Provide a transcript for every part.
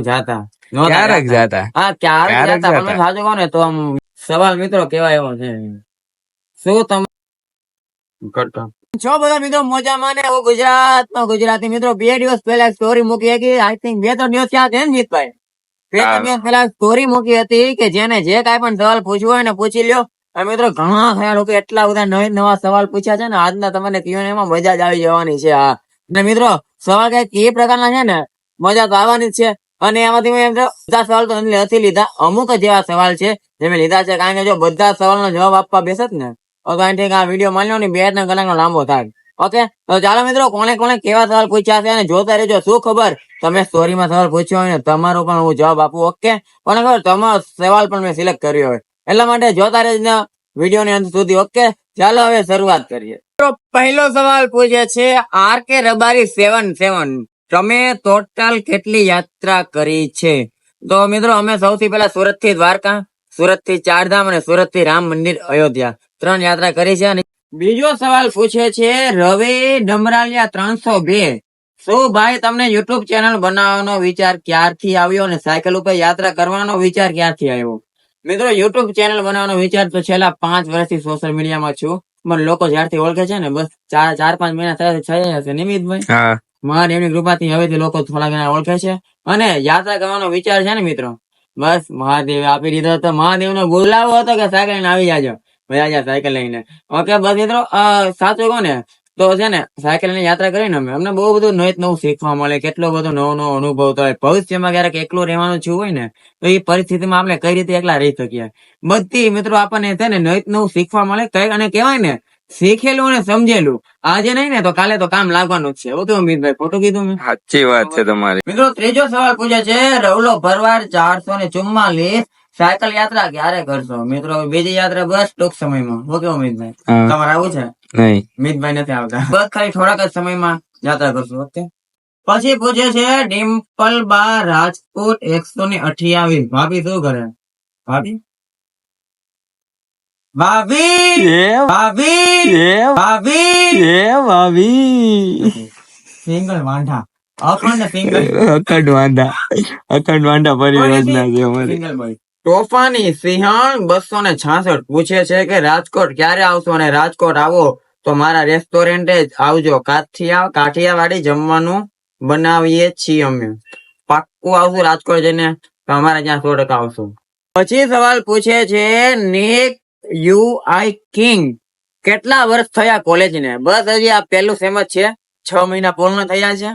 જાતા. ક્યારેક જાતા. જાતા? હા ક્યારેક જાતા. તમે સાચું કહું ને તો આમ સવાલ મિત્રો કેવા એવો છે. શું તમે છો બધા મિત્રો મજામાં ને? ગુજરાતમાં ગુજરાતી મિત્રો. બે દિવસ પહેલા સ્ટોરી મૂકી હતી. આઈ થિંક બે ત્રણ દિવસ થયા છે ને જીતભાઈ. બે ત્રણ દિવસ પહેલા સ્ટોરી મૂકી હતી કે જેને જે કઈ પણ સવાલ પૂછવો હોય ને પૂછી લ્યો. અને મિત્રો ઘણા ખરા લોકો એટલા બધા નવા નવા સવાલ પૂછ્યા છે ને આજના તમને Q&A માં મજા જ આવી જવાની છે હા ને મિત્રો સવાલ કંઈક એ પ્રકારના છે ને મજા તો આવવાની જ છે. અને એમાંથી મેં બધા સવાલ તો નથી લીધા. અમુક જ એવા સવાલ છે જે મેં લીધા છે. કારણ કે જો બધા સવાલનો જવાબ આપવા બેસત ને, તો કાંઈ આ વીડિયો માન્યો ને બે ત્રણ કલાકનો લાંબો થાય. ઓકે? તો ચાલો મિત્રો કોને કોને કેવા સવાલ પૂછ્યા છે અને જોતા રહેજો. શું ખબર? તમે સ્ટોરીમાં સવાલ પૂછ્યો હોય ને, તમારો પણ હું જવાબ આપું, ઓકે? પણ ખબર? તમારો સવાલ પણ મેં સિલેક્ટ કર્યો હોય. એટલા માટે જોતા રહેજો વીડિયો ની અંત સુધી, ઓકે? ચાલો હવે શરૂઆત કરીએ. તો પહેલો સવાલ પૂછે છે, આર કે રબારી સેવન સેવન? તમે ટોટલ કેટલી યાત્રા કરી છે? તો મિત્રો, અમે સૌથી પહેલા સુરતથી દ્વારકા સુરતથી ચારધામ અને સુરતથી રામ મંદિર અયોધ્યા ત્રણ યાત્રા કરી છે અને બીજો સવાલ પૂછે છે, રવિ ડમરાલિયા ત્રણસો બે, શું ભાઈ તમને યુટ્યુબ ચેનલ બનાવવાનો વિચાર ક્યારથી આવ્યો અને સાયકલ ઉપર યાત્રા કરવાનો વિચાર ક્યારથી આવ્યો? મિત્રો, યુટ્યુબ ચેનલ બનાવવાનો વિચાર તો છેલ્લા પાંચ વર્ષથી સોશિયલ મીડિયામાં છું. મને લોકો જ્યારથી ઓળખે છે ને, બસ ચાર ચાર, પાંચ મહિના થયા હશે નિમિતભાઈ? મારી એમની કૃપાથી હવેથી લોકો થોડા ઘણા ઓળખે છે અને યાત્રા કરવાનો વિચાર છે ને મિત્રો. બસ મહાદેવ આપી દીધો તો મહાદેવનો બોલાવો હતો કે સાયકલ લઈને આવી જાજો. ભાઈ આજે સાયકલ લઈને. ઓકે, બસ મિત્રો સાચું કહો ને, તો છે ને, સાયકલ લઈને યાત્રા કરીને અમે અમને બહુ બધું નવું નવું શીખવા મળે, કેટલો બધો નવો નવો અનુભવ થાય ભવિષ્યમાં ક્યારેક એકલો રહેવાનું છું હોય ને, તો એ પરિસ્થિતિમાં આપણે કઈ રીતે એકલા રહી શકીએ? બધી મિત્રો આપણને છે ને નવું નવું શીખવા મળે. કઈ અને કહેવાય ને શીખેલું અને સમજેલું. આજે નહીં ને તો કાલે તો કામ લાગવાનું જ છે. ઓકે તો અમિતભાઈ ખોટું કીધું મેં. સાચી વાત છે તમારી. મિત્રો ત્રીજો સવાલ પૂછે છે રવલો ભરવાડ ચારસો ને ચુમ્માલીસ સાયકલ યાત્રા ક્યારે કરશો? મિત્રો બીજી યાત્રા બસ ટૂંક સમયમાં. ઓકે અમિતભાઈ. તમારે આવું છે? નહીં. અમિતભાઈ નથી આવતા. બસ ખાલી થોડાક જ સમયમાં યાત્રા કરશું ઓકે? પછી પૂછે છે ડિમ્પલ બા રાજકોટ એકસો ને અઠ્યાવીસ. ભાભી શું કરે? ભાભી? ભાભી ભાભી સિંગલ વાંઢા. અખંડ સિંગલ અખંડ વાંડા અખંડ વાંડા પરિયોજના છે અમારી તોફાની સિંહણ બસો ને છાસઠ. પૂછે છે કે રાજકોટ ક્યારે આવશો અને રાજકોટ આવો? તો મારા રેસ્ટોરન્ટે જ આવજો. કાઠિયા કાઠિયાવાડી જમવાનું બનાવીએ છીએ અમે. પાક્કું આવશું રાજકોટ જઈને. તો અમારે ત્યાં સો ટકા આવશું. પછી સવાલ પૂછે છે નિક યુ આઈ કિંગ. કેટલા વર્ષ થયા કોલેજ ને બસ હજી આ પહેલું સેમ જ છે. છ મહિના પૂર્ણ થયા છે.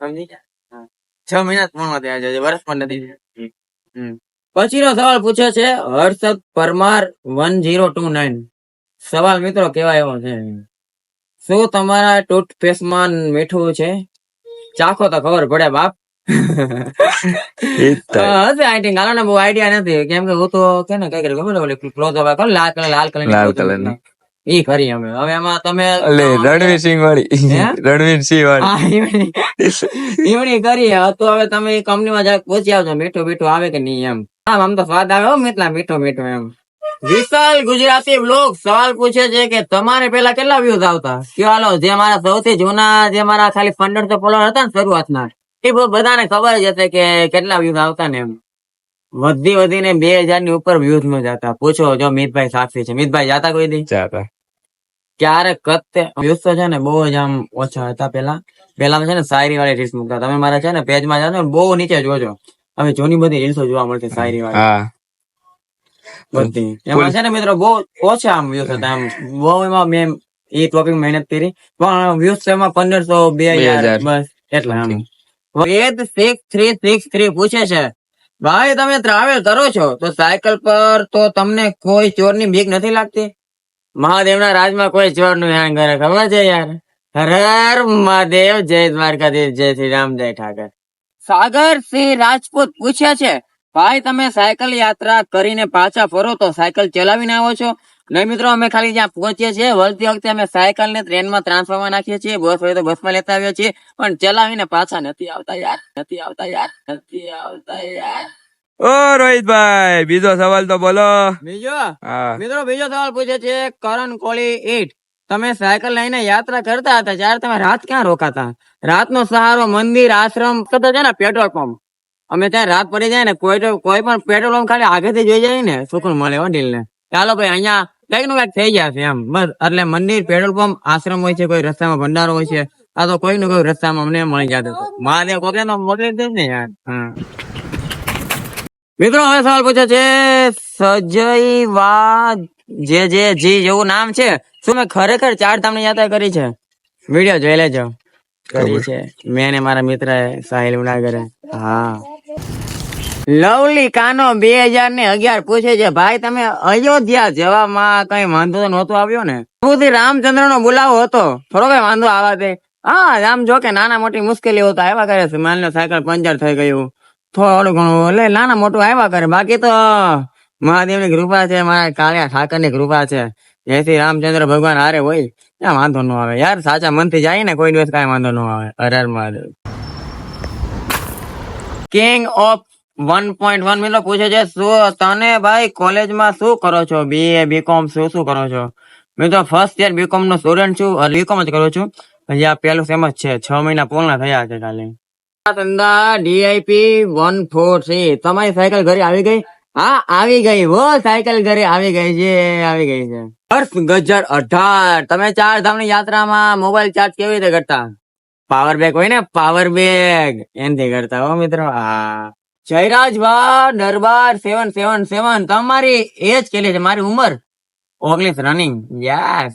સમજી છ મહિના પૂર્ણ થયા છે વર્ષ પણ નથી. પછીનો સવાલ પૂછે છે, Harshad Parmar one zero two nine. સવાલ મિત્રો કેવા એવો છે. શું તમારા ટૂથપેસ્ટમાં મીઠું છે? ચાખો તો ખબર પડે બાપ. ઈ જ તો. હશે આઈ થિંક ને બહુ આઈડિયા નથી. કેમ કે હું તો કે ને કઈ ખબર ઓલી ક્લોઝ અપ કરો લાલ કલર લાલ કલર લાલ કલરની. ઈ ખરી અમે. હવે એમાં તમે અલે રણવીર સિંહ વાળી રણવીર સિંહ વાળી. હા, ઈવડી ઈવડી કરી તો હવે તમે કંપનીમાં જરાક પૂછી આવજો. મીઠું મીઠું આવે કે નહીં એમ. આમ આમ તો સ્વાદ આવે હો મિતલા મીઠો મીઠો એમ. વિશાલ ગુજરાતી બ્લોગ સવાલ પૂછે છે કે તમારે પેલા કેટલા વ્યૂઝ આવતા? કયો હાલો જે મારા સૌથી જૂના જે મારા ખાલી પંદરસો ફોલોવર હતા ને શરૂઆતના. એ બધાને ખબર જ હશે કે કેટલા વ્યૂઝ આવતા ને એમ. વધી વધીને બે હજારની ઉપર વ્યૂઝ નો જતા. પૂછો જો મિતભાઈ સાક્ષી છે. મિતભાઈ જતા કોઈ દી? જતા. ક્યારે કતે વ્યૂઝ તો છે ને બહુ જ આમ ઓછા હતા પેલા પેલા છે ને શાયરી વાળી રીલ્સ મૂકતા. તમે મારા છે ને પેજમાં જાઓ ને બહુ નીચે જોજો. હવે જૂની બધી રીલ્સો જોવા મળતી શાયરી વાળી બધી. એમાં છે ને મિત્રો બહુ ઓછા આમ વ્યૂઝ હતા. આમ બહુ એમાં મેં એ ટોપિક મહેનત કરી. પણ વ્યૂઝ એમાં પંદરસો બે હજાર બસ એટલા આમ Ved six three six three પૂછે છે, ભાઈ, તમે ટ્રાવેલ કરો છો, તો સાયકલ પર તો તમને કોઈ ચોરની બીક નથી લાગતી? મહાદેવના રાજમાં કોઈ ચોરનું હેરાન કરે, ખબર છે યાર? હર મહાદેવ, જય દ્વારકાધીશ, જય શ્રી રામ, જય ઠાકર. સાગર સિંહ રાજપૂત પૂછે છે, ભાઈ, તમે સાયકલ યાત્રા કરીને પાછા ફરો તો સાયકલ ચલાવીને આવો છો? નહીં મિત્રો અમે ખાલી જ્યાં પહોંચીએ છીએ વળતી વખતે અમે સાયકલ ને ટ્રેનમાં ટ્રાન્સફરમાં નાખીએ છીએ. બસ હોય તો બસમાં લેતા આવીએ છીએ. પણ ચલાવીને પાછા નથી આવતા યાર નથી આવતા યાર નથી આવતા યાર. ઓ રોહિતભાઈ બીજો સવાલ તો બોલો. બીજો? મિત્રો બીજો સવાલ પૂછે છે કરણ કોળી ઈટ. તમે સાયકલ લઈને યાત્રા કરતા હતા ત્યારે તમે રાત ક્યાં રોકાતા? રાતનો સહારો મંદિર આશ્રમ કદાચ છે ને પેટ્રોલ પંપ. અમે ત્યાં રાત પડી જાય ને કોઈ કોઈ પણ પેટ્રોલ પંપ ખાલી આગળથી જોઈ જાય ને સુકૂન મળે હો ને ચાલો ભાઈ અહીંયા કંઈકનું કંઈક થઈ ગયા છે એમ. બસ એટલે મંદિર પેટ્રોલ પંપ આશ્રમ હોય છે કોઈ રસ્તામાં ભંડારો હોય છે આ તો કોઈ નું કોઈ રસ્તામાં અમને મળી જતો. મહાદેવ કોકે તો મોકલી દે ને યાર. મિત્રો હવે સવાલ પૂછે છે સજય વા જે જે જી જેવું નામ છે શું મેં ખરેખર ચાર ધામની યાત્રા કરી છે? વીડિયો જોઈ લેજો. કરી છે. મેં ને મારા મિત્ર સાહિલ ઉડાગરે. હા. લવલી કાનો બે હજાર ને અગિયાર પૂછે છે, ભાઈ, તમે અયોધ્યા જવામાં કઈ વાંધો નહોતો આવ્યો ને? સુધી રામચંદ્ર નો બોલાવો હતો. થોડો કઈ વાંધો આવા દે હા રામ જો કે નાના મોટી મુશ્કેલીઓ તો આવ્યા કરે છે. માની લો સાયકલ પંચર થઈ ગયું. થોડું ઘણું. એટલે નાના મોટું આવ્યા કરે? બાકી તો મહાદેવની કૃપા છે, મારા કાળિયા ઠાકરની કૃપા છે. જેથી રામચંદ્ર ભગવાન હારે હોય ત્યાં વાંધો ન આવે. યાર, સાચા મનથી જાય ને, કોઈ દિવસ કાંઈ વાંધો ન આવે. Har Har Mahadev. King of one point one મિત્રો પૂછે છે શું તને ભાઈ કોલેજમાં શું કરો છો? બીએ બીકોમ શું શું કરો છો? મિત્રો ફર્સ્ટ યર બીકોમ નો સ્ટુડન્ટ છું બીકોમ જ કરું છું. હજી આ પેલું સેમ જ છે છ મહિના પૂર્ણ થયા છે ખાલી. ધંધા ડીઆઈપી વન ફોર થ્રી તમારી સાયકલ ઘરે આવી ગઈ? હા આવી ગઈ. વો સાયકલ ઘરે આવી ગઈ છે આવી ગઈ છે. વર્ષ ગજર અઢાર. તમે ચાર ધામની યાત્રામાં મોબાઈલ ચાર્જ કેવી રીતે કરતા? પાવર બેગ હોય ને? પાવર બેગ એનથી કરતા હો મિત્રો. હા. જયરાજ ભા દરબાર, સેવન સેવન સેવન. તમારી એજ કેટલી છે, મારી ઉંમર? ઓગણીસ running yes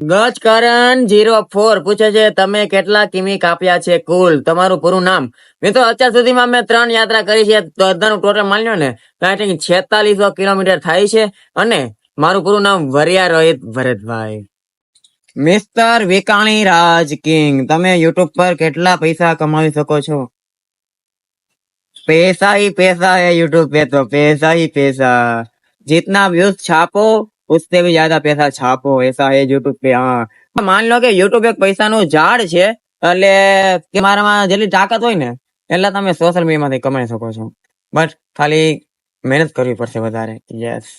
Gajkaran zero four પૂછે છે, તમે કેટલા કિમી કાપ્યા છે કુલ? તમારું પૂરું નામ? મિત્રો, અત્યાર સુધીમાં મેં ત્રણ યાત્રા કરી છે, તો બધાનું ટોટલ માન્યો ને થિંક છેતાલીસો કિલોમીટર થાય છે, અને મારું પૂરું નામ વરિયા રોહિત ભરતભાઈ. મિસ્ટર વિકાણી રાજ કિંગ તમે યુટ્યુબ પર કેટલા પૈસા કમાવી શકો છો? पैसा ही पैसा है यूट्यूब पे तो पैसा ही पैसा जितना व्यूज छापो उससे भी ज्यादा पैसा छापो ऐसा है यूट्यूब पे हाँ માન લો કે યુટ્યુબ એક પૈસાનું ઝાડ છે એટલે કે મારામાં જેટલી તાકાત હોય ને એટલા તમે સોશિયલ મીડિયામાંથી કમાઈ શકો છો બટ ખાલી મહેનત કરવી પડશે વધારે યસ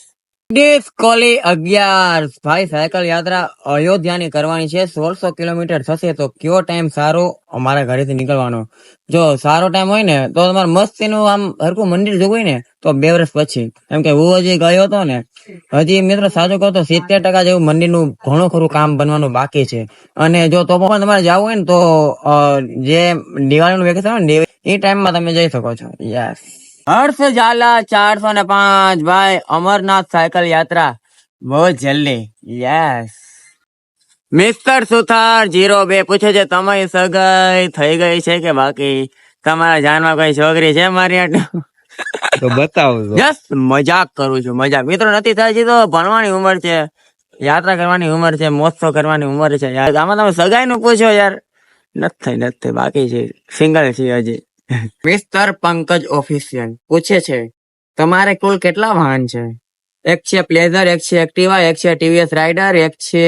કોલી અગિયાર. ભાઈ, સાયકલ યાત્રા અયોધ્યાની કરવાની છે. સોળસો કિલોમીટર થશે તો કયો ટાઈમ સારો? અમારા ઘરેથી નીકળવાનો. જો સારો ટાઈમ હોય ને, તો તમારે મસ્તીનું આમ હરકું મંદિર જોવું હોય ને તો બે વર્ષ પછી. કેમ કે હું હજી ગયો હતો ને, હજી મિત્રો સાચું કહો તો સિત્તેર ટકા જેવું મંદિરનું ઘણું ખરું કામ બનવાનું બાકી છે. અને જો તો પણ તમારે જવું હોય ને તો જે દિવાળીનું વેકેશન હોય ને, એ ટાઈમમાં તમે જઈ શકો છો. યસ હર્ષ ઝાલા ચારસો ને પાંચ ભાઈ અમરનાથ સાયકલ યાત્રા. બહુ જલ્દી. યસ મિસ્ટર સુથાર જીરો બે પૂછે છે તમારી સગાઈ થઈ ગઈ છે કે બાકી? તમારા જાનમાં કોઈ છોકરી છે મારી આટલું? તો બતાવો યસ મજાક કરું છું મજાક. મિત્રો નથી થાય છે તો ભણવાની ઉંમર છે યાત્રા કરવાની ઉંમર છે મોત્સવ કરવાની ઉંમર છે. યાર આમાં તમે સગાઈ નું પૂછો યાર. નથી થઈ નથી થઈ બાકી છે. સિંગલ છે હજી. મિસ્ટર પંકજ ઓફિશિયલ પૂછે છે, તમારે કુલ કેટલા વાહન છે? એક છે પ્લેઝર એક છે એક્ટિવા એક છે ટીવીએસ રાઇડર એક છે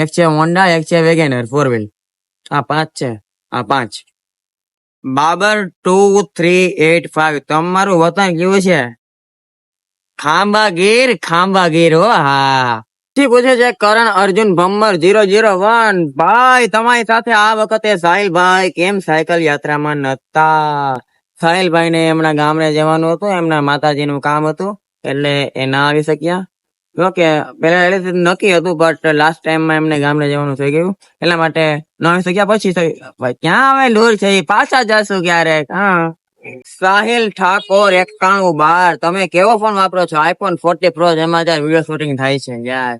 એક છે હોન્ડા એક છે વેગેનર ફોર વ્હીલ આ પાંચ છે. આ પાંચ. Babar two three eight five. તમારું વતન કેવું છે? ખાંબા ગીર ખાંબા ગીર હો, હા. ઠીક પૂછે છે, Karan Arjun Bhammar zero zero one. ભાઈ, તમારી સાથે આ વખતે સાહિલભાઈ કેમ સાયકલ યાત્રામાં નતા સાહિલભાઈ ને એમના ગામડે જવાનું હતું, એમના માતાજીનું કામ હતું, એટલે એ ના આવી શક્યા. ઓકે, પેલા એટલે નક્કી હતું બટ લાસ્ટ ટાઈમમાં એમને ગામડે જવાનું થઈ ગયું, એટલા માટે ન આવી શક્યા. પછી ક્યાં આવે? લોર છે પાછા જશું ક્યારેક, હા. સાહિલ ઠાકોર એકાણું બાર. તમે કેવો ફોન વાપરો છો? આઈફોન ફોર્ટી પ્રો જેમાં ત્યાં વીડિયો શૂટિંગ થાય છે, યાર.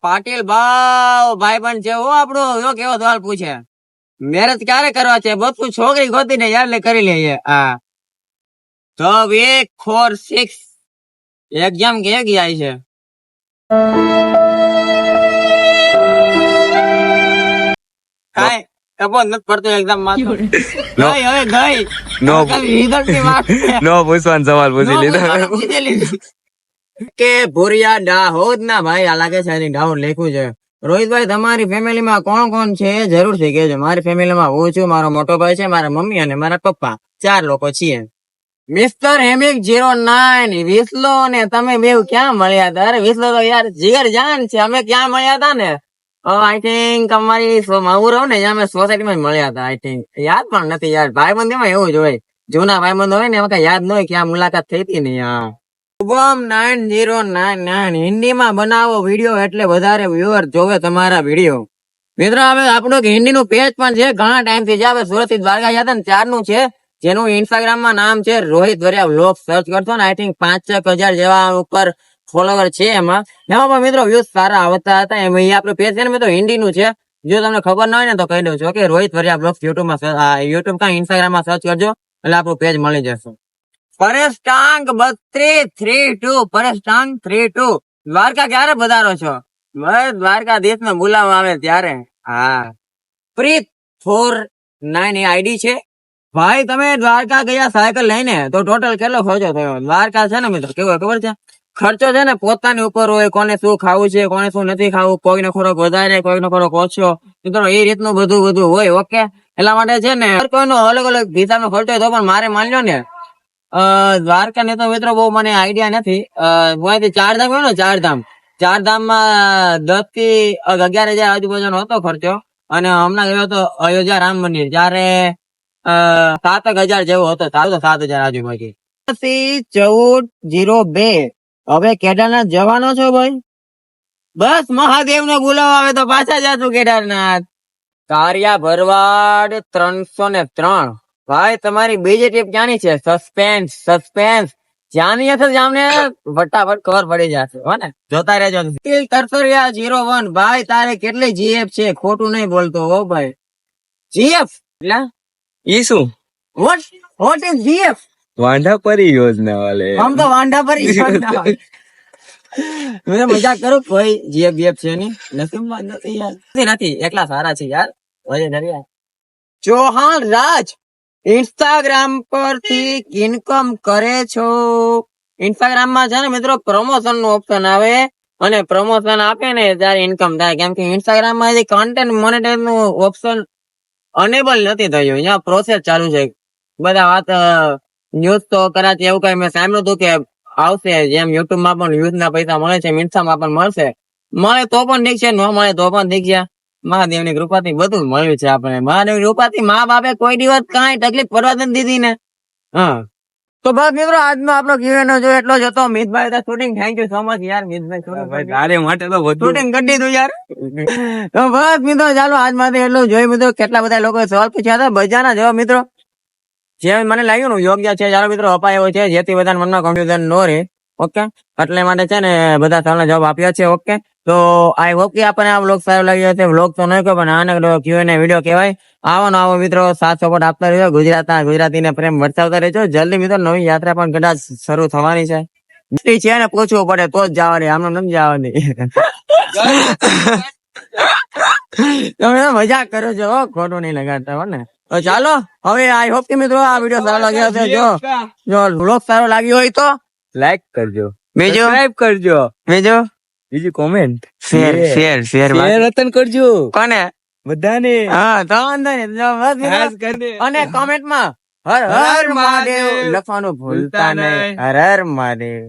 પાટીલ ભાવ ભાઈ પણ છે હો આપણો. જો કેવો સવાલ પૂછે? મેરેજ ક્યારે કરવા છે? બધું છોકરી ગોતીને યાર લે, કરી લઈએ હા. તો એક ફોર સિક્સ એક્ઝામ કે જાય છે? કાંઈ ટપો નથી પડતો એક્ઝામમાં ગઈ હવે ગઈ. નો. રિઝલ્ટની વાત છે. નો પૂછવાનો સવાલ પૂછી લીધો. પૂછવાનું પૂછી લીધું. કે ભુરિયા દાહોદ ના ભાઈ આ લાગે છે આની દાહોદ લખ્યું છે. રોહિતભાઈ તમારી ફેમિલી માં કોણ કોણ છે? એ જરૂરથી કહેજો. મારી ફેમિલી માં હું છું મારો મોટો ભાઈ છે મારા મમ્મી અને મારા પપ્પા. ચાર લોકો છીએ. મિસ્ટર હેમિક જીરો નાઇન વિસલો ને તમે બે ક્યાં મળ્યા હતા અરે વિસલો તો યાર જીગર જાન છે અમે ક્યાં મળ્યા હતા ને? આઈ થિંક અમારી હું રહું ને અમે સોસાયટીમાં મળ્યા હતા આઈ થિંક યાદ પણ નથી યાર ભાઈ બંધી એવું જ હોય. જૂના ભાઈબંધો હોય ને, એમાં કઈ યાદ ન હોય કે આ મુલાકાત થઈ હતી ને યાર. Shubham nine zero nine nine હિન્દીમાં બનાવો વીડિયો એટલે વધારે વ્યુઅર જોવે તમારા વીડિયો મિત્રો, હવે આપણું હિન્દી નું પેજ પણ છે, ઘણા ટાઈમથી છે હવે સુરતથી દ્વારકા ગયા ને નું છે, જેનું ઇન્સ્ટાગ્રામમાં નામ છે રોહિત વરિયા વ્લોગ સર્ચ કરશો ને આઈ થિંક પાંચ છ હજાર જેવા ઉપર ફોલોવર છે એમાં. એમાં પણ મિત્રો વ્યૂઝ સારા આવતા હતા. એમ એ આપણું પેજ છે ને મિત્રો હિન્દીનું છે. જો તમને ખબર ના હોય ને તો કહી દઉં છું કે રોહિત વરિયા બ્લોગ્સ યુટ્યુબમાં યુટ્યુબ કા ઇન્સ્ટાગ્રામમાં સર્ચ કરજો, એટલે આપણું પેજ મળી જશે. પરેશ ટાંગ બત્રીસ three two Paresh Tang three two Dwarka ક્યારે પધારો છો? બસ દ્વારકાધીશ ને બોલાવવા આવે ત્યારે. હા. પ્રીત ફોર નાઇન એ આઈડી છે. ભાઈ, તમે દ્વારકા ગયા સાયકલ લઈને? તો ટોટલ કેટલો ખર્ચો થયો? દ્વારકા છે ને મિત્રો, કેવો ખબર છે? ખર્ચો છે ને પોતાની ઉપર હોય, કોને શું ખાવું છે, કોને શું નથી ખાવું, કોઈને ખોરાક વધારે, કોઈનો ખોરાક ઓછો. મિત્રો, એ રીતનું બધું બધું હોય, ઓકે? એટલા માટે છે ને કોઈનો અલગ અલગ હિસાબનો ખર્ચો તો પણ મારે માન્યો ને. દ્વારકા ને તો મિત્રો બહુ મને આઈડિયા નથી. અહીંથી ચાર ધામ ને, ચાર ધામ. ચાર ધામમાં દસથી અગિયાર હજાર આજુબાજુનો હતો ખર્ચો. અને હમણાં ગયો હતો અયોધ્યા રામ મંદિર, જ્યારે સાત હજાર જેવો હતો. સારું તો સાત હજાર આજુબાજુ. ચૌદ જીરો બે. હવે કેદારનાથ જવાનો છો ભાઈ? બસ મહાદેવ ને બોલાવા આવે તો પાછા જાતું કેદારનાથ. કાર્યા ભરવાડ ત્રણસો ને ત્રણ. ભાઈ તમારી બીજી ટીપ ક્યાંની છે? સસ્પેન્સ સસ્પેન્સ જ્યાંની હશે જામને ફટાફટ ખબર પડી જશે હો ને? જોતા રહેજો. તિલ રહ્યા જીરો વન ભાઈ તારે કેટલી જીએફ છે? ખોટું નહીં બોલતો હો ભાઈ. જીએફ એટલે ઈ શું? વોટ વોટ ઇઝ જીએફ વાંઢા પરી યોજના વાલે. આમ તો વાંઢા પર યોજના મેં મજાક કરું કોઈ જીએફ બીએફ છે ની નસીબમાં નથી યાર. નથી, નથી. એકલા સારા છે યાર. વજે નરિયા ચૌહાણ રાજ ઇન્સ્ટાગ્રામ પરથી ઇન્કમ કરે છો. ઇન્સ્ટાગ્રામમાં છે ને મિત્રો પ્રમોશનનું ઓપ્શન આવે અને પ્રમોશન આપે ને ત્યારે ઇન્કમ થાય. કેમ કે ઇન્સ્ટાગ્રામમાં જે કન્ટેન્ટ મોનેટાઇઝનું ઓપ્શન અનેબલ નથી થયું. અહીંયા પ્રોસેસ ચાલુ છે. બધા વાત ન્યૂઝ તો કદાચ એવું કઈ મેં સાંભળ્યું હતું કે આવશે જેમ યુટ્યુબમાં પણ વ્યૂઝ ના પૈસા મળે છે મિન્સા માં પણ મળશે. મળે તો પણ ઠીક છે ન મળે તો પણ ઠીક છે. મહાદેવની કૃપાથી બધું મળ્યું છે આપણે મહાદેવની કૃપાથી મા બાપે કોઈ દિવસ કઈ તકલીફ પડવા નથી દીધી ને. હા. તો બસ મિત્રો આજનો આપણો ક્યુએન જો એટલો જ હતો. મિતભાઈ shooting thank you so much યાર મિતભાઈ ભાઈ તારે માટે તો શૂટિંગ કરી દીધું યાર. તો બસ મિત્રો ચાલો આજ માટે એટલું જોઈ મિત્રો કેટલા બધા લોકો સવાલ પૂછ્યા હતા. બજાના જવાબ મિત્રો જે મને લાગ્યું ને યોગ્ય છે, ચાલો મિત્રો, અપાયો છે, જેથી બધા મનમાં કન્ફ્યુઝન ન રહે ઓકે એટલે માટે છે ને, બધા સવાલના જવાબ આપ્યા છે ઓકે તો આઈ હોપ કે આપણને આ વ્લોગ સારો લાગ્યો હશે. વ્લોગ તો નહીં કહો, પણ આને ક્યુ ને વીડિયો કહેવાય. આવો આવો મિત્રો, સાથ સપોર્ટ આપતા રહેજો. ગુજરાતના ગુજરાતીને પ્રેમ વરસાવતા રહેજો. જલ્દી મિત્રો, નવી યાત્રા પણ કદાચ શરૂ થવાની છે. દૃષ્ટિ છે ને, પૂછવું પડે, તો જ જવાની આમને નથી જવાની. તમે મજાક કરો છો ખોટું નહીં લગાડતા, હો ને. ચાલો. હવે આઈ હોપ કે મિત્રો આ વીડિયો સારો લાગ્યો હશે. જો જો વ્લોગ સારો લાગ્યો હોય તો લાઈક કરજો. મેજો. સબસ્ક્રાઇબ કરજો. બીજું બીજું comment share share share share Ratan કરજો. કોને? બધાને. હા તો વાંધો કરીને. અને કોમેન્ટમાં હર હર મહાદેવ લખવાનું ભૂલતા નહીં. હર હર મહાદેવ.